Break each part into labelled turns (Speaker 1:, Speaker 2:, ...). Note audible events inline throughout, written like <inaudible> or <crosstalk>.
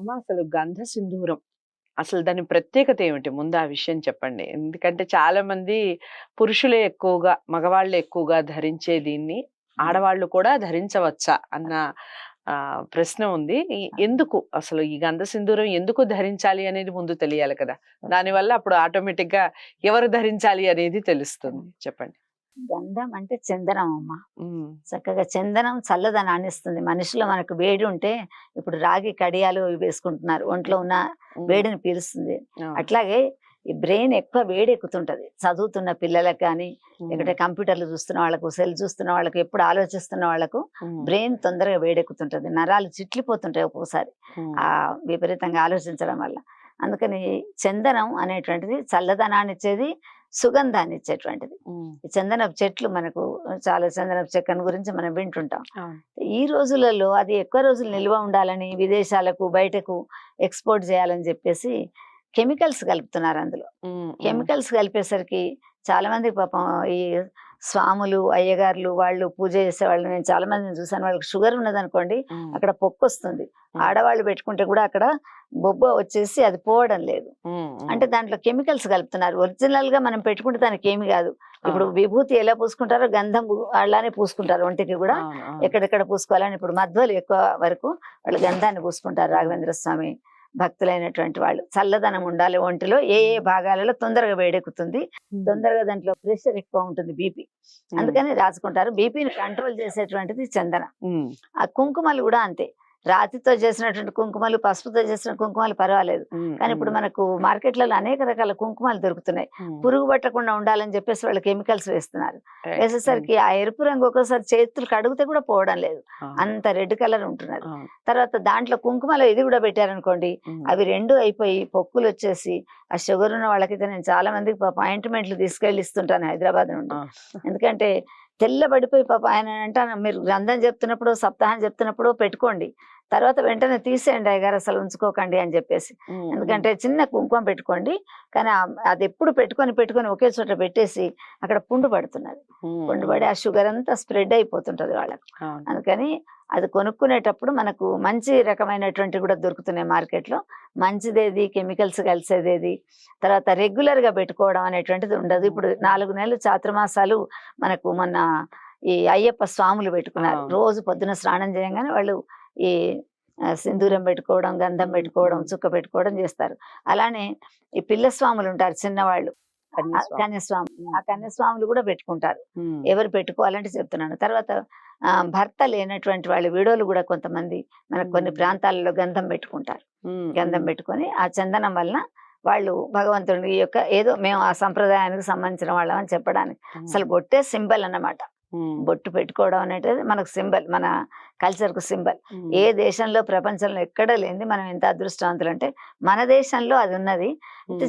Speaker 1: అమ్మ అసలు గంధ సింధూరం. అసలు దాని ప్రత్యేకత ఏమిటి? ముందు ఆ విషయం చెప్పండి. ఎందుకంటే చాలా మంది పురుషులే ఎక్కువగా మగవాళ్ళే ఎక్కువగా ధరించే దీన్ని ఆడవాళ్ళు కూడా ధరించవచ్చా? అన్న ఆ, ప్రశ్న ఉంది. ఎందుకు? అసలు ఈ గంధ సింధూరం ఎందుకు ధరించాలి అనేది ముందు తెలియాలి కదా. దానివల్ల అప్పుడు ఆటోమేటిక్గా ఎవరు ధరించాలి అనేది తెలుస్తుంది. చెప్పండి.
Speaker 2: గంధం అంటే చందనం అమ్మ. చక్కగా చందనం చల్లదనాన్ని ఇస్తుంది మనిషిలో మనకు వేడి ఉంటే ఇప్పుడు రాగి కడియాలు వేసుకుంటున్నారు. ఒంట్లో ఉన్న వేడిని పీలుస్తుంది. అట్లాగే ఈ బ్రెయిన్ ఎక్కువ వేడి ఎక్కుతుంటది చదువుతున్న పిల్లలకు కానీ లేకుంటే కంప్యూటర్లు చూస్తున్న వాళ్ళకు సెల్ చూస్తున్న వాళ్ళకు ఎప్పుడు ఆలోచిస్తున్న వాళ్ళకు బ్రెయిన్ తొందరగా వేడెక్కుతుంటది. నరాలు చిట్లిపోతుంటాయి ఒక్కోసారి. ఆ విపరీతంగా ఆలోచించడం వల్ల. అందుకని చందనం అనేటువంటిది చల్లదనాన్ని ఇచ్చేది సుగంధాన్ని ఇచ్చేటువంటిది చందనపు చెట్లు మనకు చాలా చందనపు చెక్కను గురించి మనం వింటుంటాం. ఈ రోజులలో అది ఎక్కువ రోజులు నిల్వ ఉండాలని విదేశాలకు బయటకు ఎక్స్పోర్ట్ చేయాలని చెప్పేసి కెమికల్స్ కలుపుతున్నారు అందులో. కెమికల్స్ కలిపేసరికి చాలా మంది పాపం ఈ స్వాములు అయ్యగారులు వాళ్ళు పూజ చేసే వాళ్ళు నేను చాలా మందిని చూసాను వాళ్ళకి షుగర్ ఉన్నదనుకోండి అక్కడ పొక్కు వస్తుంది ఆడవాళ్ళు పెట్టుకుంటే కూడా అక్కడ బొబ్బ వచ్చేసి అది పోవడం లేదు. అంటే దాంట్లో కెమికల్స్ కలుపుతున్నారు. ఒరిజినల్గా మనం పెట్టుకుంటే దానికి ఏమి కాదు. ఇప్పుడు. విభూతి ఎలా పూసుకుంటారో గంధం అలానే పూసుకుంటారు ఒంటికి కూడా. ఎక్కడెక్కడ పూసుకోవాలని ఇప్పుడు మధ్వలు ఎక్కువ వరకు వాళ్ళు గంధాన్ని పూసుకుంటారు రాఘవేంద్ర స్వామి భక్తులైనటువంటి వాళ్ళు. చల్లదనం ఉండాలి ఒంటిలో ఏ ఏ భాగాలలో తొందరగా వేడెక్కుతుంది. తొందరగా దాంట్లో ప్రెషర్ ఎక్కువ ఉంటుంది బీపీ. అందుకని రాసుకుంటారు. బీపీని కంట్రోల్ చేసేటువంటిది చందనం. ఆ కుంకుమలు కూడా అంతే. రాతితో చేసినటువంటి కుంకుమలు పసుపుతో చేసిన కుంకుమలు పర్వాలేదు. కానీ ఇప్పుడు మనకు మార్కెట్లలో అనేక రకాల కుంకుమలు దొరుకుతున్నాయి. పురుగు పట్టకుండా ఉండాలని చెప్పేసి వాళ్ళు కెమికల్స్ వేస్తున్నారు. వేసేసరికి ఆ ఎరుపు రంగు ఒక్కోసారి చేతులు కడిగితే కూడా పోవడం లేదు. అంత రెడ్ కలర్ ఉంటున్నది.
Speaker 1: అవును,
Speaker 2: తర్వాత దాంట్లో కుంకుమలో ఇది కూడా పెట్టారనుకోండి అవి రెండు అయిపోయి పొక్కులు వచ్చేసి ఆ షుగర్ ఉన్న వాళ్ళకైతే నేను చాలా మందికి అపాయింట్మెంట్లు తీసుకెళ్ళి ఇస్తుంటాను హైదరాబాద్ నుండి. ఎందుకంటే తెల్లబడిపోయి పాప ఆయన అంటే మీరు గ్రంథం చెప్తున్నప్పుడు సప్తాహం చెప్తున్నప్పుడు పెట్టుకోండి. తర్వాత వెంటనే తీసేయండి అయ్యగారు అసలు ఉంచుకోకండి అని చెప్పేసి. ఎందుకంటే చిన్న కుంకుమ పెట్టుకోండి కానీ అది ఎప్పుడు పెట్టుకొని పెట్టుకొని ఒకే చోట పెట్టేసి అక్కడ పుండు పడుతున్నది. పుండు పడి ఆ షుగర్ అంతా స్ప్రెడ్ అయిపోతుంటది వాళ్ళకి. అందుకని అది కొనుక్కునేటప్పుడు మనకు మంచి రకమైనటువంటి కూడా దొరుకుతున్నాయి మార్కెట్లో. మంచిదేది కెమికల్స్ కలిసేదేది తర్వాత రెగ్యులర్గా పెట్టుకోవడం అనేటువంటిది ఉండదు. ఇప్పుడు నాలుగు నెలలు చాతుర్మాసాలు మనకు మొన్న ఈ అయ్యప్ప స్వాములు పెట్టుకున్నారు. రోజు పొద్దున స్నానం చేయగానే వాళ్ళు ఈ సింధూరం పెట్టుకోవడం గంధం పెట్టుకోవడం. చుక్క పెట్టుకోవడం చేస్తారు. అలానే ఈ పిల్ల స్వాములు ఉంటారు చిన్నవాళ్ళు.
Speaker 1: కన్యాస్వామి.
Speaker 2: ఆ కన్యస్వాములు కూడా పెట్టుకుంటారు. ఎవరు పెట్టుకోవాలంటే చెప్తున్నాను. తర్వాత ఆ, భర్త లేనటువంటి వాళ్ళు విడోలు కూడా కొంతమంది మనకు కొన్ని. ప్రాంతాలలో గంధం పెట్టుకుంటారు. గంధం పెట్టుకొని ఆ చందనం వలన వాళ్ళు భగవంతుడి యొక్క ఏదో మేము ఆ సంప్రదాయానికి సంబంధించిన వాళ్ళం అని చెప్పడానికి. అసలు బొట్టే సింబల్ అన్నమాట. బొట్టు పెట్టుకోవడం అనేది మనకు సింబల్ మన కల్చర్కు సింబల్ ఏ దేశంలో ప్రపంచంలో ఎక్కడ లేనిది మనం ఎంత అదృష్టవంతులు అంటే మన దేశంలో అది ఉన్నది.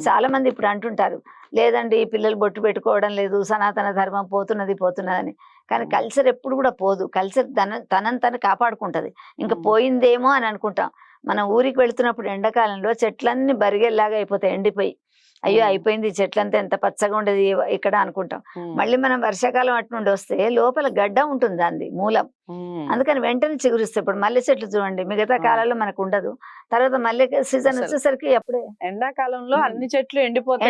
Speaker 2: చాలా మంది ఇప్పుడు అంటుంటారు లేదండి ఈ పిల్లలు బొట్టు పెట్టుకోవడం లేదు సనాతన ధర్మం పోతున్నది పోతున్నదని. కానీ. కల్చర్ ఎప్పుడు కూడా పోదు. కల్చర్ తన తనని తను కాపాడుకుంటది. ఇంకా. పోయిందేమో అని అనుకుంటాం. మనం ఊరికి వెళ్తున్నప్పుడు ఎండాకాలంలో చెట్లన్నీ బరిగేలాగా అయిపోతాయి ఎండిపోయి. అయ్యో. అయిపోయింది చెట్లంతా ఎంత పచ్చగా ఉండేది ఇక్కడ అనుకుంటాం. మళ్ళీ మనం వర్షాకాలం అటు నుండి వస్తే లోపల గడ్డ ఉంటుంది అంది మూలం. అందుకని వెంటనే చిగురిస్తాయి ఇప్పుడు మల్లె చెట్లు చూడండి మిగతా. కాలాల్లో మనకు ఉండదు తర్వాత మల్లె సీజన్ వచ్చేసరికి అప్పుడే
Speaker 1: ఎండాకాలంలో. అన్ని చెట్లు ఎండిపోతాయి.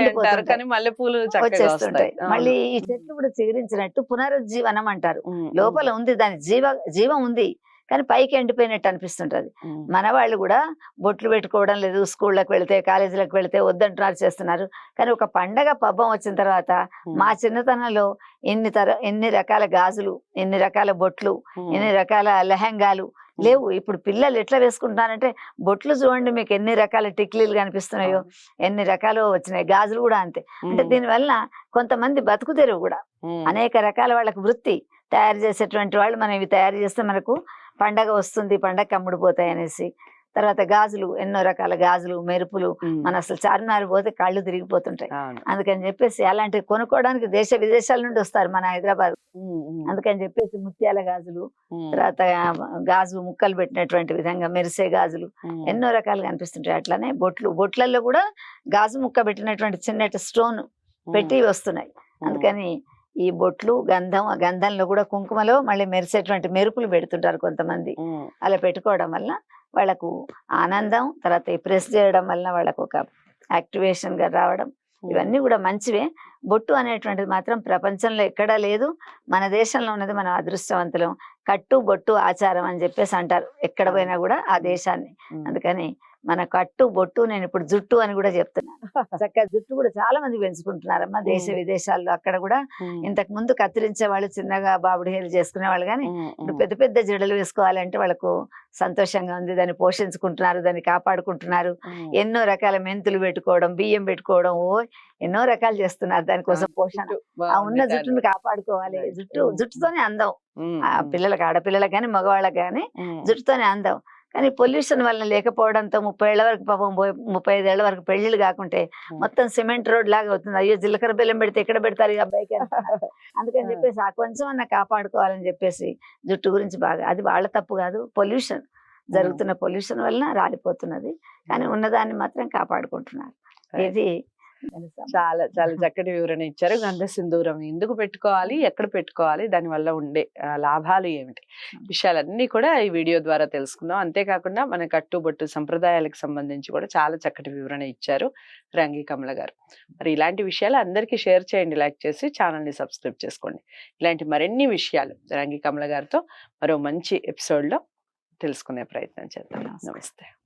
Speaker 1: కానీ మల్లెపూలు చక్కగా
Speaker 2: వచ్చేస్తుంటాయి. మళ్ళీ ఈ చెట్లు కూడా చిగురించినట్టు పునరుజ్జీవనం అంటారు. లోపల ఉంది దాని జీవ జీవం ఉంది. కానీ పైకి ఎండిపోయినట్టు అనిపిస్తుంటది. మన వాళ్ళు కూడా బొట్లు పెట్టుకోవడం లేదు స్కూళ్ళకి వెళితే కాలేజీలకు వెళితే వద్దంటున్నారు చేస్తున్నారు. కానీ ఒక పండగ పబ్బం వచ్చిన తర్వాత మా చిన్నతనంలో ఎన్ని తర ఎన్ని రకాల గాజులు ఎన్ని రకాల బొట్లు ఎన్ని రకాల లెహంగాలు లేవు. ఇప్పుడు పిల్లలు ఎట్లా వేసుకుంటారంటే బొట్లు చూడండి మీకు ఎన్ని రకాల టిక్లీలు కనిపిస్తున్నాయో ఎన్ని రకాలు వచ్చినాయి గాజులు కూడా అంతే. అంటే దీనివల్ల కొంతమంది బతుకు తెరువు కూడా అనేక రకాల వాళ్ళకి వృత్తి తయారు చేసేటువంటి వాళ్ళు మనం ఇవి తయారు చేస్తే మనకు పండగ వస్తుంది పండగ అమ్ముడుపోతాయి అనేసి తర్వాత గాజులు ఎన్నో రకాల గాజులు మెరుపులు మన అసలు చార్మినార్ పోతే కళ్ళు తిరిగిపోతుంటాయి. అందుకని చెప్పేసి అలాంటివి కొనుక్కోవడానికి దేశ విదేశాల నుండి వస్తారు మన హైదరాబాద్. అందుకని చెప్పేసి ముత్యాల గాజులు తర్వాత గాజు ముక్కలు పెట్టినటువంటి విధంగా మెరిసే గాజులు ఎన్నో రకాలు కనిపిస్తుంటాయి అట్లానే బొట్లు బొట్లలో కూడా గాజు ముక్క పెట్టినటువంటి చిన్నటి స్టోన్ పెట్టి వస్తున్నాయి. అందుకని ఈ బొట్లు గంధం ఆ గంధంలో కూడా కుంకుమలో మళ్ళీ మెరిసేటువంటి మెరుపులు పెడుతుంటారు కొంతమంది. అలా పెట్టుకోవడం వల్ల వాళ్ళకు ఆనందం తర్వాత ప్రెస్ చేయడం వలన వాళ్ళకు ఒక యాక్టివేషన్గా రావడం. ఇవన్నీ కూడా మంచివే. బొట్టు అనేటువంటిది మాత్రం ప్రపంచంలో ఎక్కడా లేదు. మన దేశంలో ఉన్నది మనం అదృష్టవంతులం. కట్టు బొట్టు ఆచారం అని చెప్పేసి అంటారు. ఎక్కడ పోయినా కూడా ఆ దేశాన్ని. అందుకని మన కట్టు బొట్టు నేను ఇప్పుడు జుట్టు అని కూడా చెప్తున్నాను <laughs> చక్కగా జుట్టు కూడా చాలా మంది పెంచుకుంటున్నారమ్మా దేశ. విదేశాల్లో అక్కడ కూడా. ఇంతకు ముందు కత్తిరించే వాళ్ళు చిన్నగా బాబుడి హెయిర్ చేసుకునే వాళ్ళు కానీ. ఇప్పుడు. పెద్ద పెద్ద జడలు వేసుకోవాలంటే వాళ్ళకు సంతోషంగా ఉంది దాన్ని పోషించుకుంటున్నారు దాన్ని కాపాడుకుంటున్నారు. ఎన్నో రకాల మెంతులు పెట్టుకోవడం బియ్యం పెట్టుకోవడం ఓ ఎన్నో రకాలు చేస్తున్నారు దానికోసం పోషణ ఆ ఉన్న. జుట్టును కాపాడుకోవాలి. జుట్టు. జుట్టుతోనే అందం. ఆ. పిల్లలకి ఆడపిల్లలకు కానీ మగవాళ్ళకి కానీ. జుట్టుతోనే అందం కానీ పొల్యూషన్ వల్ల లేకపోవడంతో ముప్పై ఏళ్ళ వరకు పాపం ముప్పై ఐదు ఏళ్ళ వరకు పెళ్ళిళ్ళు కాకుంటే. మొత్తం సిమెంట్ రోడ్ లాగా అవుతుంది అయ్యో జీలకర్ర బెల్లం పెడితే ఎక్కడ పెడతారు ఈ అబ్బాయికి. <laughs> అందుకని. చెప్పేసి ఆ కొంచెం అన్న కాపాడుకోవాలని చెప్పేసి జుట్టు గురించి బాగా అది వాళ్ళ తప్పు కాదు పొల్యూషన్ జరుగుతున్న పొల్యూషన్ వలన రాలిపోతున్నది కానీ ఉన్నదాన్ని మాత్రం కాపాడుకుంటున్నారు. ఇది?
Speaker 1: చాలా చాలా <laughs> చక్కటి వివరణ ఇచ్చారు. గంధ సింధూరం ఎందుకు పెట్టుకోవాలి? ఎక్కడ పెట్టుకోవాలి? దాని వల్ల ఉండే లాభాలు ఏమిటి? విషయాలన్నీ కూడా ఈ వీడియో ద్వారా తెలుసుకుందాం. అంతేకాకుండా మన కట్టుబొట్టు సంప్రదాయాలకు సంబంధించి కూడా చాలా చక్కటి వివరణ ఇచ్చారు రంగి కమల గారు. మరి ఇలాంటి విషయాలు అందరికీ షేర్ చేయండి లైక్ చేసి ఛానల్ని సబ్స్క్రైబ్ చేసుకోండి. ఇలాంటి మరిన్ని విషయాలు రంగి కమల గారితో మరో మంచి ఎపిసోడ్లో తెలుసుకునే ప్రయత్నం చేద్దాం. నమస్తే.